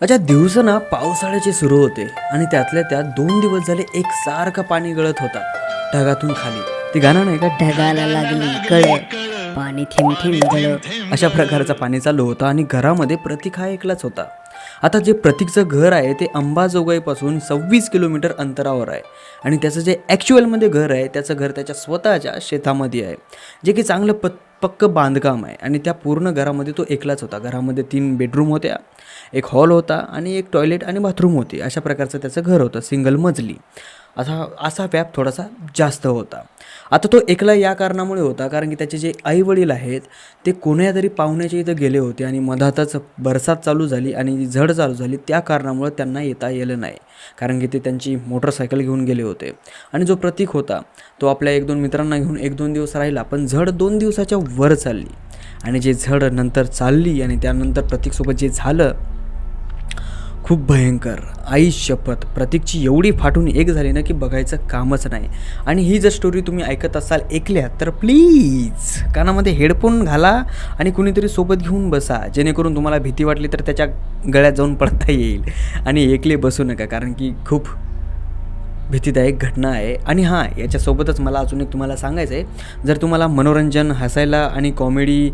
अच्छा दिवस ना पावसाळ्याचे सुरू होते आणि त्यातल्या त्यात दोन दिवस झाले एक सारखं पाणी गळत होता ढगातून खाली. ते गाणं नाही का? ढगाला लागली कळ पाणी थेंब गळ. अशा प्रकारचं पाणी चालू होतं आणि घरामध्ये प्रतीक हा एकलाच होता. आता जे प्रतीकचं घर आहे ते अंबाजोगाईपासून सव्वीस किलोमीटर अंतरावर आहे. आणि त्याचं जे ॲक्च्युअलमध्ये घर आहे त्याचं घर त्याच्या स्वतःच्या शेतामध्ये आहे. जे की चांगलं प पक्क बांधकाम आहे. आणि त्या पूर्ण घरामध्ये तो एकलाच होता. घरामध्ये तीन बेडरूम होत्या. एक हॉल होता आणि एक टॉयलेट आणि बाथरूम होती. अशा प्रकारचं त्याचं घर होतं सिंगल मजली. असा असा व्याप थोडासा जास्त होता. आता तो एकला या कारणामुळे होता कारण की त्याचे जे आईवडील आहेत ते कोण्या तरी पाहुण्याच्या इथं गेले होते आणि मधातच बरसात चालू झाली आणि झड चालू झाली त्या कारणामुळे त्यांना येता येलं नाही. कारण की ते त्यांची मोटरसायकल घेऊन गेले होते. आणि जो प्रतीक होता तो आपल्या एक दोन मित्रांना घेऊन एक दोन दिवस राहिला पण झड दोन दिवसाच्या वर चालली. आणि जे झड नंतर चालली आणि त्यानंतर प्रतीकसोबत जे झालं खूप भयंकर. आई शपथ. प्रतीकची एवढी फाटून एक झाली ना की बघायचं कामच नाही. आणि ही जर स्टोरी तुम्ही ऐकत असाल ऐकल्या तर प्लीज कानामध्ये हेडफोन घाला आणि कुणीतरी सोबत घेऊन बसा. जेणेकरून तुम्हाला भीती वाटली तर त्याच्या गळ्यात जाऊन पडता येईल. आणि एकले बसू नका कारण की खूप भीतीदायक घटना आहे. आणि हां याच्यासोबतच मला अजून एक तुम्हाला सांगायचं आहे. जर तुम्हाला मनोरंजन हसायला आणि कॉमेडी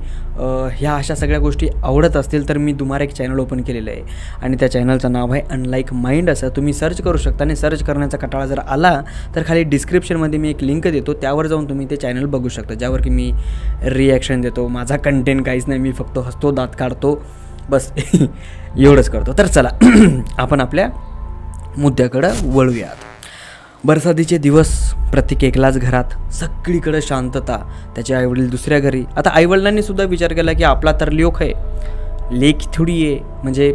ह्या अशा सगळ्या गोष्टी आवडत असतील तर मी तुम्हाला एक चॅनल ओपन केलेलं आहे. आणि त्या चॅनलचं नाव आहे अनलाईक माइंड असं. तुम्ही सर्च करू शकता आणि सर्च करण्याचा कटाळा जर आला तर खाली डिस्क्रिप्शनमध्ये मी एक लिंक देतो. त्यावर जाऊन तुम्ही ते चॅनल बघू शकता ज्यावर की मी रिॲक्शन देतो. माझा कंटेंट काहीच नाही मी फक्त हसतो दात काढतो बस. एवढंच करतो. तर चला आपण आपल्या मुद्द्याकडं वळूयात. बरसातीचे दिवस प्रत्येक एकलाच घरात सगळीकडे शांतता त्याचे आईवडील दुसऱ्या घरी. आता आईवडिलांनी सुद्धा विचार केला की आपला तर लेख आहे. लेक थोडी आहे म्हणजे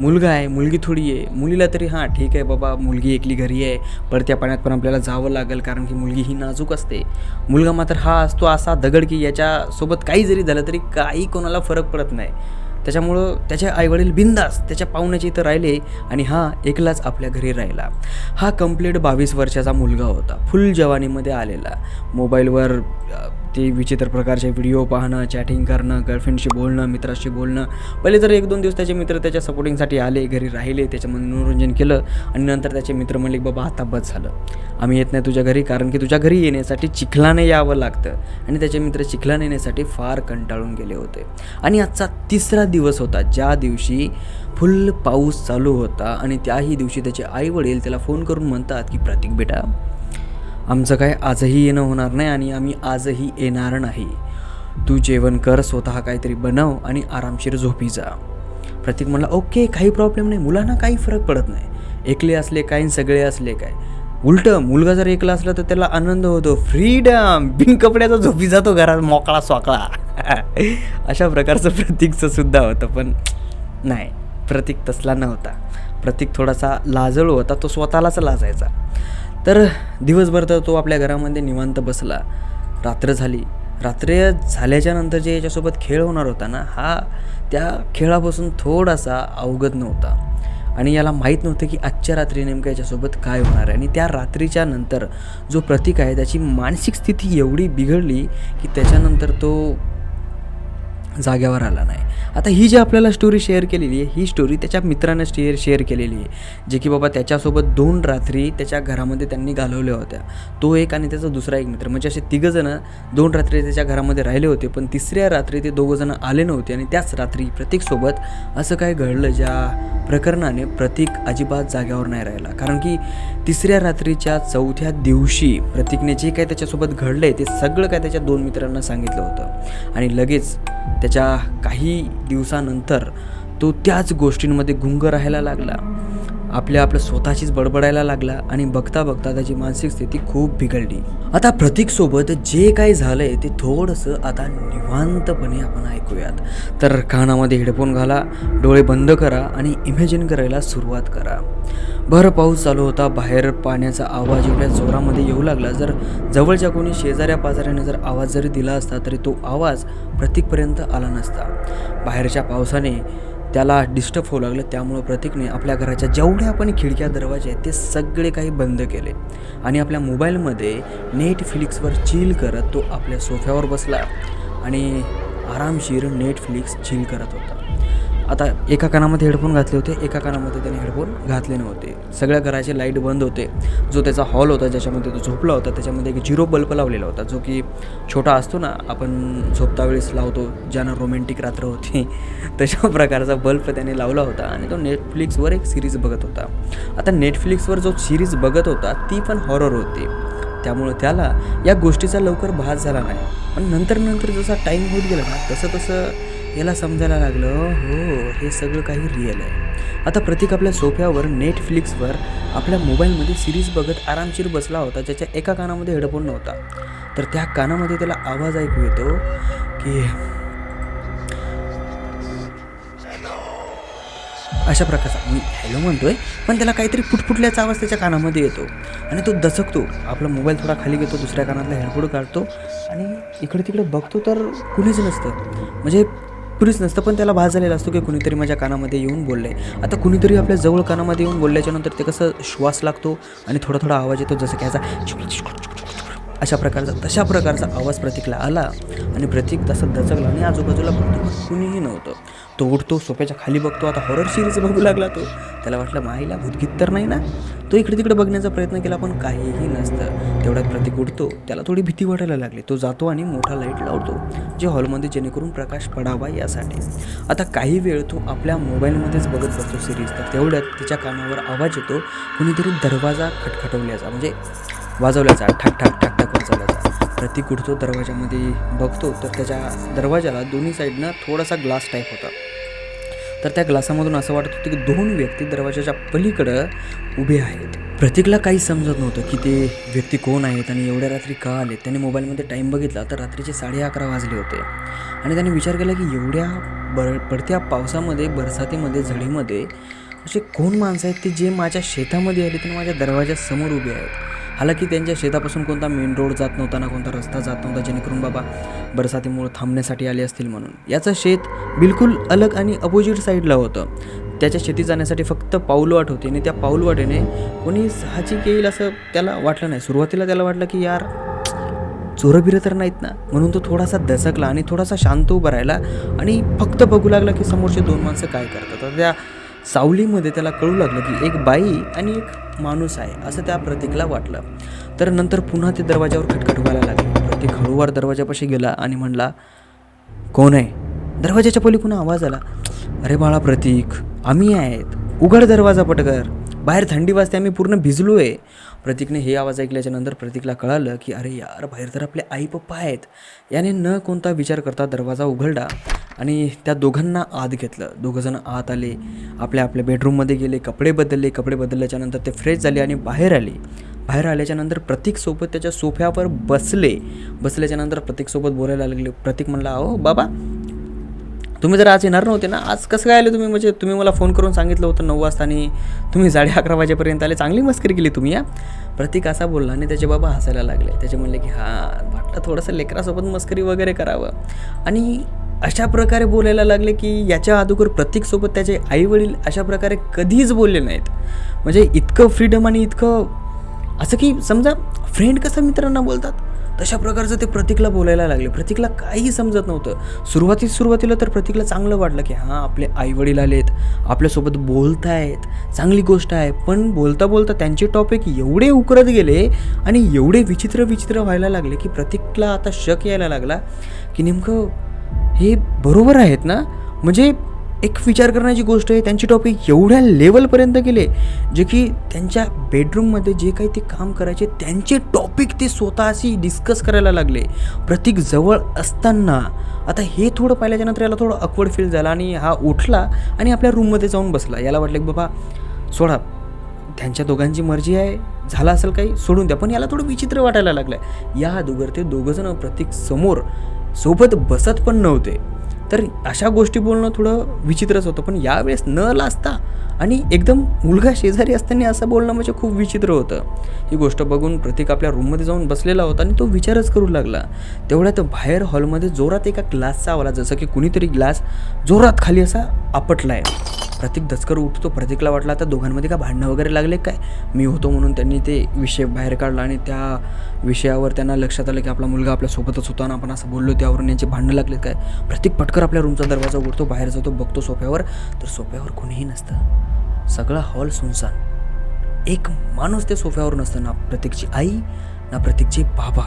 मुलगा आहे मुलगी थोडी आहे. मुलीला तरी हां ठीक आहे बाबा मुलगी एकली घरी आहे. पडत्या पाण्यात पण आपल्याला जावं लागेल कारण की मुलगी ही नाजूक असते. मुलगा मात्र हा असतो असा दगड की याच्यासोबत काही जरी झालं तरी काही कोणाला फरक पडत नाही. त्याच्यामुळं त्याचे आईवडील बिंदास त्याच्या पाहुण्याच्या इथं राहिले आणि हा एकलाच आपल्या घरी राहिला. हा कंप्लीट बावीस वर्षाचा मुलगा होता. फुल जवानीमध्ये आलेला. मोबाईलवर ते विचित्र प्रकारचे व्हिडिओ पाहणं चॅटिंग करणं गर्लफ्रेंडशी बोलणं मित्राशी बोलणं. पहिले तर एक दोन दिवस त्याचे मित्र त्याच्या सपोर्टिंगसाठी आले घरी राहिले त्याच्यामध्ये मनोरंजन केलं आणि नंतर त्याचे मित्र म्हणले की बाबा आता बस झालं. आम्ही येत नाही तुझ्या घरी कारण की तुझ्या घरी येण्यासाठी चिखलाने यावं लागतं. आणि त्याचे मित्र चिखलाने येण्यासाठी फार कंटाळून गेले होते. आणि आजचा तिसरा दिवस होता ज्या दिवशी फुल पाऊस चालू होता आणि त्याही दिवशी त्याचे आई वडील त्याला फोन करून म्हणतात की प्रतीक बेटा आमचं काय आजही येणं होणार नाही आणि आम्ही आजही येणार नाही. तू जेवण कर स्वतः काहीतरी बनव आणि आरामशीर झोपी जा. प्रतीक म्हणला ओके काही प्रॉब्लेम नाही. मुलांना काही फरक पडत नाही. एकले असले काय सगळे असले काय. उलट मुलगा जर एकला असला तर त्याला आनंद होतो. फ्रीडम बिन कपड्याचा झोपी जातो घरात मोकळा सोकळा. अशा प्रकारचं प्रतीकचं सुद्धा होतं पण नाही. प्रतीक तसला नव्हता. प्रतीक थोडासा लाजळू होता तो स्वतःलाच लाजायचा. तर दिवसभर तर तो आपल्या घरामध्ये निवांत बसला. रात्र झाली. रात्र झाल्याच्यानंतर जे याच्यासोबत खेळ होणार होता ना हा त्या खेळापासून थोडासा अवगत नव्हता. आणि याला माहीत नव्हतं की आजच्या रात्री नेमकं याच्यासोबत काय होणार आहे. आणि त्या रात्रीच्या नंतर जो प्रतीक आहे त्याची मानसिक स्थिती एवढी बिघडली की त्याच्यानंतर तो जाग्यावर आला नाही. आता ही जी आपल्याला स्टोरी शेअर केलेली आहे ही स्टोरी त्याच्या मित्रानं शेअर शेअर केलेली आहे. जे की बाबा त्याच्यासोबत दोन रात्री त्याच्या घरामध्ये त्यांनी घालवल्या होत्या. तो एक आणि त्याचा दुसरा एक मित्र. म्हणजे असे तिघंजणं दोन रात्री त्याच्या घरामध्ये राहिले होते पण तिसऱ्या रात्री ते दोघंजणं आले नव्हते आणि त्याच रात्री प्रतीकसोबत असं काय घडलं ज्या प्रकरणाने प्रतीक अजिबात जाग्यावर नाही राहिला. कारण की तिसऱ्या रात्रीच्या चौथ्या दिवशी प्रतीकने जे काय त्याच्यासोबत घडलं आहे ते सगळं काय त्याच्या दोन मित्रांना सांगितलं होतं. आणि लगेच त्याच्या काही दिवसानंतर तो त्याच गोष्टींमध्ये गुंग राहायला लागला. आपल्या आपलं स्वतःचीच बडबडायला लागला आणि बघता बघता त्याची मानसिक स्थिती खूप बिघडली. आता प्रतीकसोबत जे काही झालंय ते थोडंसं आता निवांतपणे आपण ऐकूयात. तर कानामध्ये हेडफोन घाला डोळे बंद करा आणि इमॅजिन करायला सुरुवात करा. भर पाऊस चालू होता बाहेर पाण्याचा आवाज एवढ्या जोरामध्ये येऊ लागला जर जवळच्या कोणी शेजाऱ्या पाजाऱ्याने जर आवाज जरी दिला असता तरी तो आवाज प्रतीकपर्यंत आला नसता. बाहेरच्या पावसाने त्याला डिस्टर्ब होऊ लागलं. त्यामुळं प्रतीकने आपल्या घराच्या जेवढ्या पण खिडक्या दरवाजे आहेत ते सगळे काही बंद केले. आणि आपल्या मोबाईलमध्ये नेटफ्लिक्सवर चिल करत तो आपल्या सोफ्यावर बसला. आणि आरामशीर नेटफ्लिक्स चिल करत होता. आता एका कानामध्ये हेडफोन घातले होते एका कानामध्ये त्याने हेडफोन घातले नव्हते. सगळ्या घराचे लाइट बंद होते. जो त्याचा हॉल होता ज्याच्यामध्ये तो झोपला होता त्याच्यामध्ये एक झिरो बल्ब लावलेला होता जो की छोटा असतो ना आपण झोपता वेळेस लावतो ज्यानं रोमॅन्टिक रात्र होती तशा प्रकारचा बल्ब त्याने लावला होता आणि तो नेटफ्लिक्सवर एक सिरीज बघत होता. आता नेटफ्लिक्सवर जो सिरीज बघत होता ती पण हॉरर होती. त्यामुळं त्याला या गोष्टीचा लवकर भास झाला नाही. पण नंतर नंतर जसा टाईम होत गेला ना तसं तसं याला समजायला लागलं हो हे सगळं काही रिअल आहे. आता प्रतीक आपल्या सोफ्यावर नेटफ्लिक्सवर आपल्या मोबाईलमध्ये सिरीज बघत आरामशीर बसला होता ज्याच्या एका कानामध्ये हेडफोन नव्हता. तर त्या कानामध्ये त्याला आवाज ऐकू येतो की अशा प्रकारचा. मी हॅलो म्हणतोय पण त्याला काहीतरी फुटफुटल्याचा आवाज त्याच्या कानामध्ये येतो. आणि तो दचकतो आपला मोबाईल थोडा खाली घेतो दुसऱ्या कानातला हेडफोन काढतो. आणि इकडे तिकडे बघतो तर कुणीच नसतं. म्हणजे कुणीच नसतं पण त्याला भास झालेला असतो की कुणीतरी माझ्या कानामध्ये येऊन बोलले आता कुणीतरी आपल्या जवळ कानामध्ये येऊन बोलल्याच्यानंतर ते कसं श्वास लागतो आणि थोडा थोडा आवाज येतो जसं की याचा अशा प्रकारचा तशा प्रकारचा आवाज प्रतीकला आला आणि प्रतीक तसा दचकला आणि आजूबाजूला बघतो कुणीही नव्हतं. तो उठतो सोप्याच्या खाली बघतो आता हॉरर सिरीज बघू लागला तो. त्याला वाटलं माईला भूतगीत तर नाही ना? तो इकडे तिकडे बघण्याचा प्रयत्न केला पण काहीही नसतं. तेवढ्यात प्रतीक उठतो त्याला थोडी भीती वाटायला लागली. तो जातो आणि मोठा लाइट लावतो जे हॉलमध्ये जेणेकरून प्रकाश पडावा यासाठी. आता काही वेळ तो आपल्या मोबाईलमध्येच बघत बसतो सिरीज तर तेवढ्यात तिच्या कानावर आवाज येतो कुणीतरी दरवाजा खटखटवल्याचा म्हणजे वाजवल्याचा ठक ठाक ठाक. प्रतीक उठतो दरवाजामध्ये बघतो तर त्याच्या दरवाजाला दोन्ही साईडनं थोडासा ग्लास टाईप होता. तर त्या ग्लासामधून असं वाटत होतं की दोन व्यक्ती दरवाजाच्या पलीकडं उभे आहेत. प्रतीकला काही समजत नव्हतं की ते व्यक्ती कोण आहेत आणि एवढ्या रात्री का आले त्याने मोबाईलमध्ये टाईम बघितला तर रात्रीचे साडे अकरा वाजले होते. आणि त्याने विचार केला की एवढ्या बर पडत्या पावसामध्ये बरसातीमध्ये झडीमध्ये असे कोण माणसं आहेत ते जे माझ्या शेतामध्ये आले ते माझ्या दरवाजासमोर उभे आहेत? हालाकी त्यांच्या शेतापासून कोणता मेन रोड जात नव्हता ना कोणता रस्ता जात नव्हता जेणेकरून बाबा बरसातीमुळे थांबण्यासाठी आले असतील म्हणून. याचं शेत बिलकुल अलग आणि अपोजिट साईडला होतं. त्याच्या शेतीत जाण्यासाठी फक्त पाऊलवाट होती आणि त्या पाऊलवाटेने कोणी साहजिक येईल असं त्याला वाटलं नाही. सुरुवातीला त्याला वाटलं की यार चोरबिरं तर नाहीत ना. म्हणून तो थोडासा दचकला आणि थोडासा शांत उभा राहिला आणि फक्त बघू लागला की समोरचे दोन माणसं काय करतात. तर त्या सावलीमध्ये त्याला कळू लागलं की एक बाई आणि एक माणूस आहे असं त्या प्रतीकला वाटलं. तर नंतर पुन्हा ते दरवाजावर खटखट व्हायला लागले. प्रतीक हळूवार दरवाजापाशी गेला आणि म्हणला कोण आहे? दरवाजाच्या पलीकडून आवाज आला अरे बाळा प्रतीक आम्ही आहेत. उघड दरवाजा पटकर बाहेर थंडी वाजते आम्ही पूर्ण भिजलो आहे प्रतीकने हे आवाज ऐकल्याच्यानंतर प्रतीकला कळालं की अरे यार बाहेर तर आपले आई पप्पा आहेत. याने न कोणता विचार करता दरवाजा उघडला आणि त्या दोघांना आत घेतलं. दोघंजणं आत आले. आपल्या आपल्या बेडरूममध्ये गेले कपडे बदलले. कपडे बदलल्याच्यानंतर ते फ्रेश झाले आणि बाहेर आले. बाहेर आल्याच्यानंतर प्रतीकसोबत त्याच्या सोफ्यावर बसले. बसल्याच्यानंतर प्रतीकसोबत बोलायला लागले. प्रतीक म्हणला अहो बाबा तुम्ही जर आज येणार नव्हते ना आज कसं काय आले तुम्ही? म्हणजे तुम्ही मला फोन करून सांगितलं होतं नऊ वाजता आणि तुम्ही साडे अकरा वाजेपर्यंत आले. चांगली मस्करी केली तुम्ही या प्रतीक असा बोलला आणि त्याचे बाबा हसायला लागले. त्याचे म्हणले की हां वाटलं थोडंसं लेकरासोबत मस्करी वगैरे करावं. आणि अशा प्रकारे बोलायला लागले की याच्या अगोदर प्रतीकसोबत त्याचे आईवडील अशा प्रकारे कधीच बोलले नाहीत. म्हणजे इतकं फ्रीडम आणि इतकं असं की समजा फ्रेंड कसं मित्रांना बोलतात? तशा प्रकारचं ते प्रतीकला बोलायला लागले. प्रतीकला काहीही समजत नव्हतं. सुरुवातीत सुरुवातीला तर प्रतीकला चांगलं वाटलं की हां आपले आईवडील आलेत. आपल्यासोबत बोलत आहेत चांगली गोष्ट आहे. पण बोलता बोलता त्यांचे टॉपिक एवढे उकरत गेले आणि एवढे विचित्र विचित्र व्हायला लागले की प्रतीकला आता शक यायला लागला की नेमकं हे बरोबर आहेत ना? म्हणजे एक विचार करण्याची गोष्ट आहे त्यांची टॉपिक एवढ्या लेवलपर्यंत गेले जे की त्यांच्या बेडरूममध्ये जे काही ते काम करायचे त्यांचे टॉपिक ते स्वतःशी डिस्कस करायला लागले. प्रतीक जवळ असताना आता हे थोडं पाहिल्याच्यानंतर याला थोडं अकवर्ड फील झाला आणि हा उठला आणि आपल्या रूममध्ये जाऊन बसला. याला वाटलं की बाबा सोडा त्यांच्या दोघांची मर्जी आहे झालं असेल काही सोडून द्या. पण याला थोडं विचित्र वाटायला लागलं या अगोदर ते दोघंजणं प्रतीक समोर सोबत बसत पण नव्हते. तर अशा गोष्टी बोलणं थोडं विचित्रच होतं. पण यावेळेस न लाजता आणि एकदम मुलगा शेजारी असताना असं बोलणं म्हणजे खूप विचित्र होतं. ही गोष्ट बघून प्रतीक आपल्या रूममध्ये जाऊन बसलेला होता आणि तो विचारच करू लागला. तेवढ्यात बाहेर हॉलमध्ये जोरात एका ग्लासचा आवाला जसं की कुणीतरी ग्लास जोरात खाली असा आपटला आहे प्रतीक दचकर उठतो. प्रतीकला वाटला आता दोघांमध्ये का भांडणं वगैरे लागले काय? मी होतो म्हणून त्यांनी ते विषय बाहेर काढला आणि त्या विषयावर त्यांना लक्षात आलं की आपला मुलगा आपल्या सोबतच होता आणि आपण असं बोललो त्यावरून यांचे भांडणं लागले काय? प्रतीक पटकर आपल्या रूमचा दरवाजा उघडतो बाहेर जातो बघतो सोफ्यावर. तर सोफ्यावर कोणीही नसतं. सगळा हॉल सुनसान. एक माणूस त्या सोफ्यावर नसतं ना प्रत्येकची आई ना प्रत्येकचे बाबा.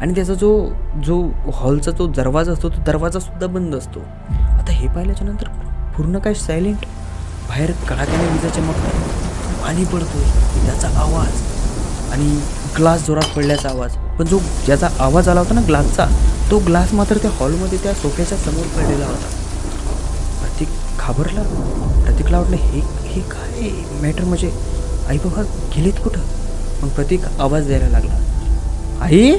आणि त्याचा जो जो हॉलचा जो दरवाजा असतो तो दरवाजासुद्धा बंद असतो. आता हे पाहिल्याच्या नंतर पूर्ण काय सायलेंट? बाहेर कडाक्याने विजा चमकतात पाणी पडतोय त्याचा आवाज. आणि ग्लास जोरात पडल्याचा आवाज. पण जो ज्याचा आवाज आला होता ना ग्लासचा तो ग्लास मात्र त्या हॉलमध्ये त्या सोफ्याच्या समोर पडलेला होता. घाबरला? प्रतीकला वाटलं हे हे काय? मॅटर म्हणजे आई बाबा गेलेत कुठं? मग प्रतीक आवाज द्यायला लागला आई!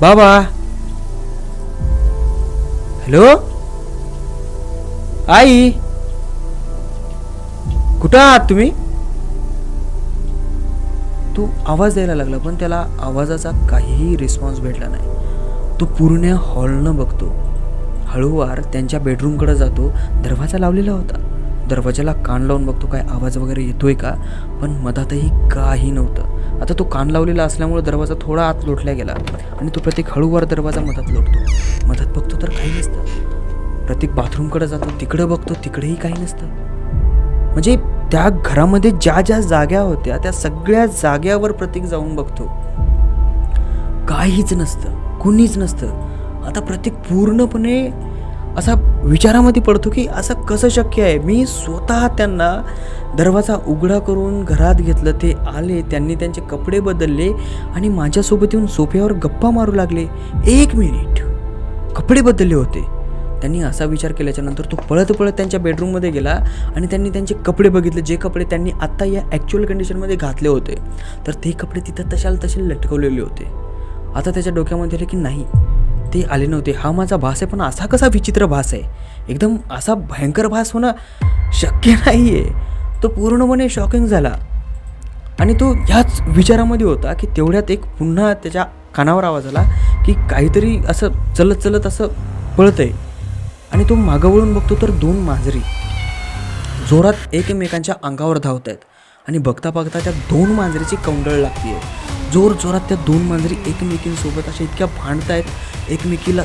बाबा! हॅलो? आई! कुठं आहात तुम्ही? तो आवाज द्यायला लागला पण त्याला आवाजाचा काहीही रिस्पॉन्स भेटला नाही. तो पूर्ण हॉलनं बघतो. हळूवार त्यांच्या बेडरूमकडे जातो. दरवाजा लावलेला होता. दरवाजाला कान लावून बघतो काय आवाज वगैरे येतोय का? पण मधातही काही नव्हतं. आता तो कान लावलेला असल्यामुळे दरवाजा थोडा आत लोटला गेला आणि तो प्रत्येक हळूवार दरवाजा मधात लोटतो. मधात बघतो तर काही नसतं. प्रत्येक बाथरूमकडे जातो तिकडं बघतो तिकडेही काही नसतं. म्हणजे त्या घरामध्ये ज्या ज्या जाग्या होत्या त्या सगळ्या जाग्यावर प्रतीक जाऊन बघतो. काहीच नसतं. कुणीच नसतं. आता प्रत्येक पूर्णपणे असा विचारामध्ये पडतो की असं कसं शक्य आहे? मी स्वतः त्यांना दरवाजा उघडा करून घरात घेतलं ते आले त्यांनी त्यांचे कपडे बदलले आणि माझ्यासोबत येऊन सोफ्यावर गप्पा मारू लागले. एक मिनिट. कपडे बदलले होते. त्यांनी असा विचार केल्याच्यानंतर तो पळत पळत त्यांच्या बेडरूममध्ये गेला आणि त्यांनी त्यांचे कपडे बघितले जे कपडे त्यांनी आत्ता या ॲक्च्युअल कंडिशनमध्ये घातले होते. तर ते कपडे तिथं तशाला तसे लटकवलेले होते. आता त्याच्या डोक्यामध्ये आले की नाही. ते आले नव्हते. हा माझा भास आहे पण असा कसा विचित्र भास आहे? एकदम असा भयंकर भास होणं शक्य नाही आहे तो पूर्णपणे शॉकिंग झाला. आणि तो ह्याच विचारामध्ये होता की तेवढ्यात एक पुन्हा त्याच्या कानावर आवाज आला की काहीतरी असं चलत चलत असं पळत आहे आणि तो मागं वळून बघतो तर दोन मांजरी. जोरात एकमेकांच्या अंगावर धावत आहेत आणि बघता बघता त्या दोन मांजरीची कौंडळ लागते जोर जोरात त्या दोन मांजरी एकमेकींसोबत अशा इतक्या भांडतायत एकमेकीला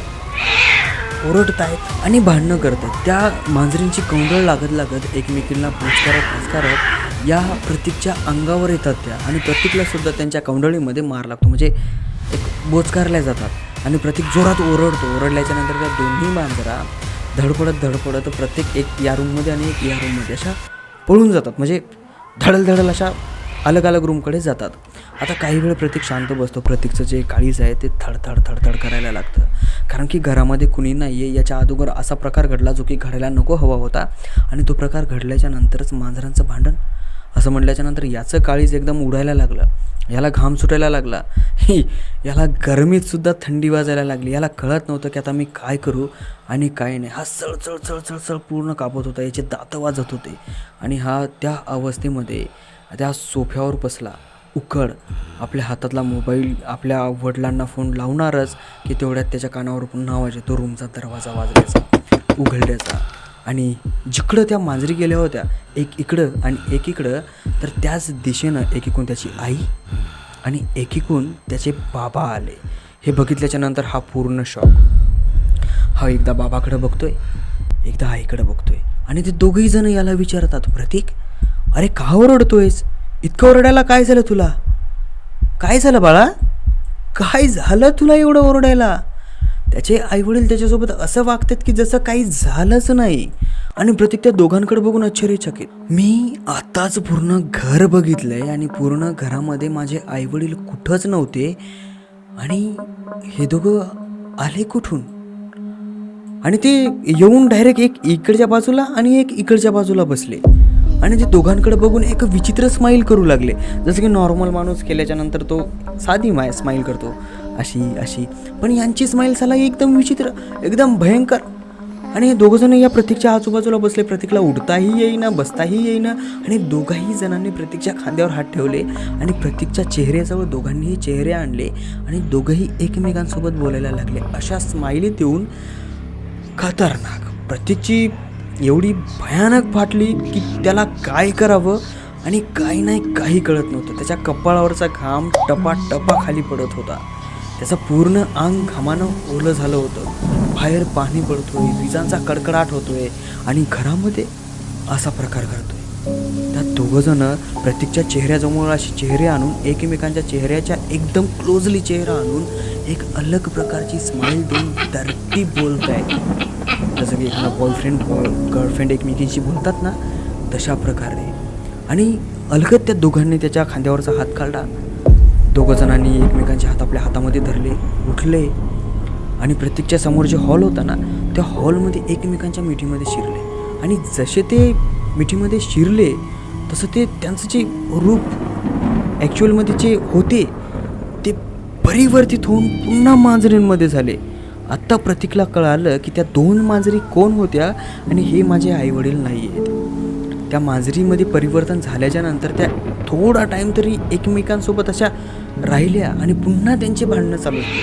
ओरडतायत आणि भांडणं करतात त्या मांजरींची कौंदळ लागत लागत एकमेकींना पुचकारत पुचकारत या प्रतीकच्या अंगावर येतात त्या आणि प्रतीकला सुद्धा त्यांच्या कौंडळीमध्ये मार लागतो. म्हणजे एक बोचकारल्या जातात आणि प्रतीक जोरात ओरडतो. ओरडल्याच्या नंतर त्या दोन्ही मांजरा धडपडत धडपडत प्रत्येक एक या रूममध्ये आणि एक या रूममध्ये अशा पळून जातात. म्हणजे धडल धडल अशा अलग अलग रूमकडे जातात. आता काही वेळ प्रतीक शांत बसतो. प्रतीकचं जे काळीज आहे ते थडथड थडथड करायला लागतं. कारण की घरामध्ये कुणी नाही आहे याच्या अगोदर असा प्रकार घडला जो की घडायला नको हवा होता. आणि तो प्रकार घडल्याच्या नंतरच मांजरांचं भांडण. असं म्हटल्याच्या नंतर याचं काळीज एकदम उडायला लागलं. याला घाम सुटायला लागला. ही याला गरमीतसुद्धा थंडी वाजायला लागली. याला कळत नव्हतं की आता मी काय करू आणि काय नाही. हा चळचळ चळचळ चळ पूर्ण कापत होता. याचे दात वाजत होते. आणि हा त्या अवस्थेमध्ये त्या सोफ्यावर बसला. उकड. आपल्या हातातला मोबाईल आपल्या वडिलांना फोन लावणारच की तेवढ्यात त्याच्या कानावर पुन्हा आवाज येतो रूमचा दरवाजा वाजल्याचा उघडल्याचा. आणि जिकडं त्या मांजरी गेल्या होत्या एक इकडं आणि एक इकडं तर त्याच दिशेनं एकीकून त्याची आई आणि एकीकून त्याचे बाबा आले. हे बघितल्याच्या नंतर हा पूर्ण शॉक हा एकदा बाबाकडं बघतोय एकदा आईकडं बघतोय. आणि ते दोघेही जण याला विचारतात प्रतीक अरे का ओरडतोयस? इतकं ओरडायला काय झालं तुला? काय झालं बाळा? काय झालं तुला एवढं ओरडायला? त्याचे आईवडील त्याच्यासोबत असं वागतात की जसं काही झालंच नाही. आणि प्रत्येक त्या दोघांकडे बघून आश्चर्यचकित. मी आताच पूर्ण घर बघितलंय आणि पूर्ण घरामध्ये माझे आईवडील कुठंच नव्हते. आणि हे दोघं आले कुठून? आणि ते येऊन डायरेक्ट एक इकडच्या बाजूला आणि एक इकडच्या बाजूला बसले. आणि ते दोघांकडे बघून एक विचित्र स्माईल करू लागले. जसं की नॉर्मल माणूस केल्याच्यानंतर तो साधी माय स्माईल करतो. अशी अशी. पण यांची स्माईल झाला एकदम विचित्र एकदम भयंकर. आणि हे दोघंजण या प्रतीकच्या आजूबाजूला बसले. प्रतीकला उठताही येईना बसताही येईना. आणि दोघाही जणांनी प्रतीकच्या खांद्यावर हात ठेवले आणि प्रतीकच्या चेहऱ्याजवळ दोघांनीही चेहरे आणले आणि दोघंही एकमेकांसोबत बोलायला लागले. अशा स्माइली देऊन खतरनाक. प्रतीकची एवढी भयानक फाटली की त्याला काय करावं आणि काय नाही काही कळत नव्हतं. त्याच्या कपाळावरचा घाम टपा टपा खाली पडत होता. त्याचं पूर्ण अंग घामानं ओलं झालं होतं. बाहेर पाणी पडतोय विजांचा कडकडाट होतोय आणि घरामध्ये असा प्रकार घडतोय. त्या दोघंजणं प्रतीकच्या चेहऱ्याजवळ असे चेहरे आणून एकमेकांच्या चेहऱ्याच्या एकदम क्लोजली चेहरा आणून एक अलग प्रकारची स्माईल देऊन धरती बोलत आहेत जसं की एखादा बॉयफ्रेंड गर्लफ्रेंड एकमेकींशी बोलतात ना तशा प्रकारे. आणि अलगत त्या दोघांनी त्याच्या खांद्यावरचा हात काढला. दोघं जणांनी एकमेकांचे हात आपल्या हातामध्ये धरले उठले. आणि प्रत्येकच्या समोर जे हॉल होता ना त्या हॉलमध्ये एकमेकांच्या मिठीमध्ये शिरले. आणि जसे ते मिठीमध्ये शिरले तसं ते त्यांचं जे रूप ॲक्च्युअलमध्ये जे होते ते परिवर्तित होऊन पुन्हा मांजरींमध्ये झाले. आत्ता प्रतीकला कळालं की त्या दोन मांजरी कोण होत्या आणि हे माझे आईवडील नाही आहेत. त्या मांजरीमध्ये परिवर्तन झाल्याच्यानंतर त्या थोडा टाईम तरी एकमेकांसोबत अशा राहिल्या आणि पुन्हा त्यांची भांडणं चालू झाली.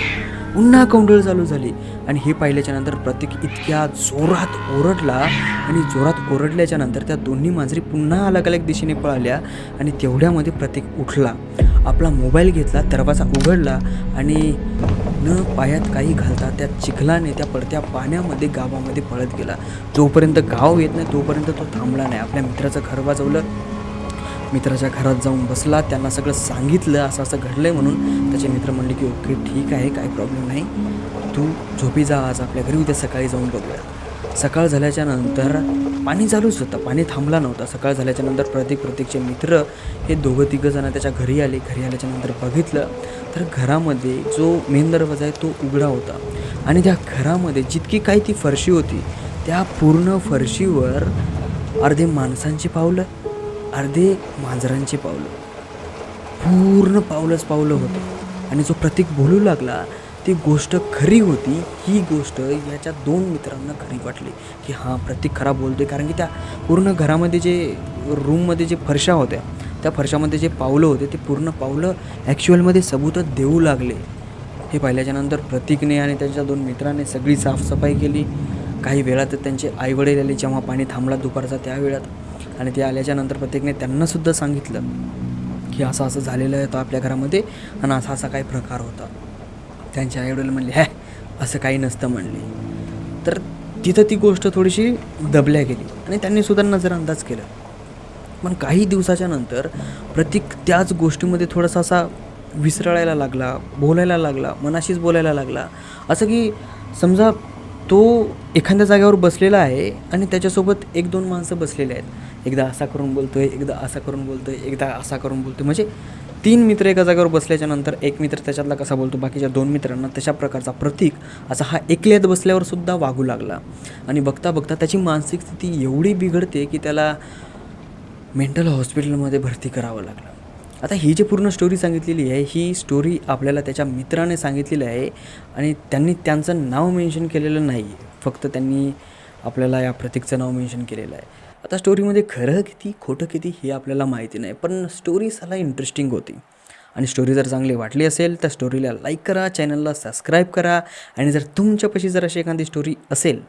पुन्हा कौंडळ चालू झाली. आणि हे पाहिल्याच्या नंतर प्रतीक इतक्या जोरात ओरडला आणि जोरात ओरडल्याच्या नंतर त्या दोन्ही मांजरी पुन्हा अलग अलग दिशेने पळाल्या आणि तेवढ्यामध्ये प्रतीक उठला. आपला मोबाईल घेतला दरवाजा उघडला आणि न पायात काही घालता त्या चिखलाने त्या पडत्या पाण्यामध्ये गावामध्ये पळत गेला. जोपर्यंत गाव येत नाही तोपर्यंत तो थांबला नाही. आपल्या मित्राचं घर वाजवलं. मित्राच्या घरात जाऊन बसला. त्यांना सगळं सांगितलं. असं असं घडलं आहे म्हणून त्याचे मित्र म्हणले की ओके ठीक आहे काही प्रॉब्लेम नाही. तू झोपी जा. आज आपल्या घरी उद्या सकाळी जाऊन बघूया. सकाळ झाल्याच्यानंतर पाणी चालूच होतं. पाणी थांबला नव्हता. सकाळ झाल्याच्यानंतर प्रतीक प्रत्येक प्रत्येकचे मित्र हे दोघं तिघं जण त्याच्या घरी आले. घरी आल्याच्यानंतर बघितलं तर घरामध्ये जो मेन दरवाजा आहे तो उघडा होता. आणि त्या घरामध्ये जितकी काही ती फरशी होती त्या पूर्ण फरशीवर अर्धे माणसांची पावलं अर्धे मांजरांची पावलं. पूर्ण पावलंच पावलं होतं. आणि जो प्रतीक बोलू लागला ती गोष्ट खरी होती ही गोष्ट याच्या दोन मित्रांना खरी वाटली की हां प्रतीक खरा बोलतोय. कारण की त्या पूर्ण घरामध्ये जे रूममध्ये जे फरशा होत्या त्या फरशामध्ये जे पावलं होते ते पूर्ण पावलं ॲक्च्युअलमध्ये सबूतच देऊ लागले. हे पाहिल्याच्यानंतर प्रतीकने आणि त्याच्या दोन मित्राने सगळी साफसफाई केली. काही वेळात त्यांचे आईवडील आले जेव्हा पाणी थांबला दुपारचा त्या वेळात. आणि ते आल्याच्यानंतर प्रत्येकने त्यांनासुद्धा सांगितलं की असं असं झालेलं आहे तो आपल्या घरामध्ये आणि असा असा काही प्रकार होता. त्यांच्या आईवडील म्हणले हॅ असं काही नसतं म्हणले. तर तिथं ती गोष्ट थोडीशी दबल्या गेली आणि त्यांनी सुद्धा नजरअंदाज केला. पण काही दिवसाच्या नंतर प्रतीक त्याच गोष्टीमध्ये थोडासा असा विसरळायला लागला बोलायला लागला मनाशीच बोलायला लागला. असं की समजा तो एखाद्या जागेवर बसलेला आहे आणि त्याच्यासोबत एक दोन माणसं बसलेले आहेत. एकदा असा करून बोलतोय एकदा असा करून बोलतोय एकदा असा करून बोलतोय. म्हणजे तीन मित्र एका जागेवर बसल्याच्या नंतर एक मित्र त्याच्यातला कसा बोलतो बाकीच्या दोन मित्रांना तशा प्रकारचा प्रतीक असा हा एकल्यात बसल्यावर सुद्धा वागू लागला. आणि बघता बघता त्याची मानसिक स्थिती एवढी बिघडते की त्याला मेंटल हॉस्पिटलमध्ये भरती करावं लागलं. आता ही जी पूर्ण स्टोरी सांगितलेली आहे ही स्टोरी आपल्याला त्याच्या मित्राने सांगितलेली आहे आणि त्यांनी त्यांचं नाव मेन्शन केलेलं नाही. फक्त त्यांनी आपल्याला या प्रतीकचं नाव मेन्शन केलेलं आहे. आता स्टोरीमध्ये खरं किती खोटं किती हे आपल्याला माहिती नाही पण स्टोरी सला इंटरेस्टिंग होती. आणि स्टोरी जर चांगली वाटली असेल तर स्टोरीला लाईक करा चॅनलला सबस्क्राईब करा आणि जर तुमच्यापाशी जर अशी एखादी स्टोरी असेल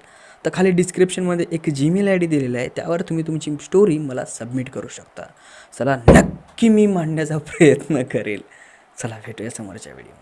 तर खाली डिस्क्रिप्शनमध्ये एक जीमेल आय डी दिलेला आहे त्यावर तुम्ही तुमची स्टोरी मला सबमिट करू शकता. चला नक्की मी मांडण्याचा प्रयत्न करेल. चला भेटूया समोरच्या व्हिडिओ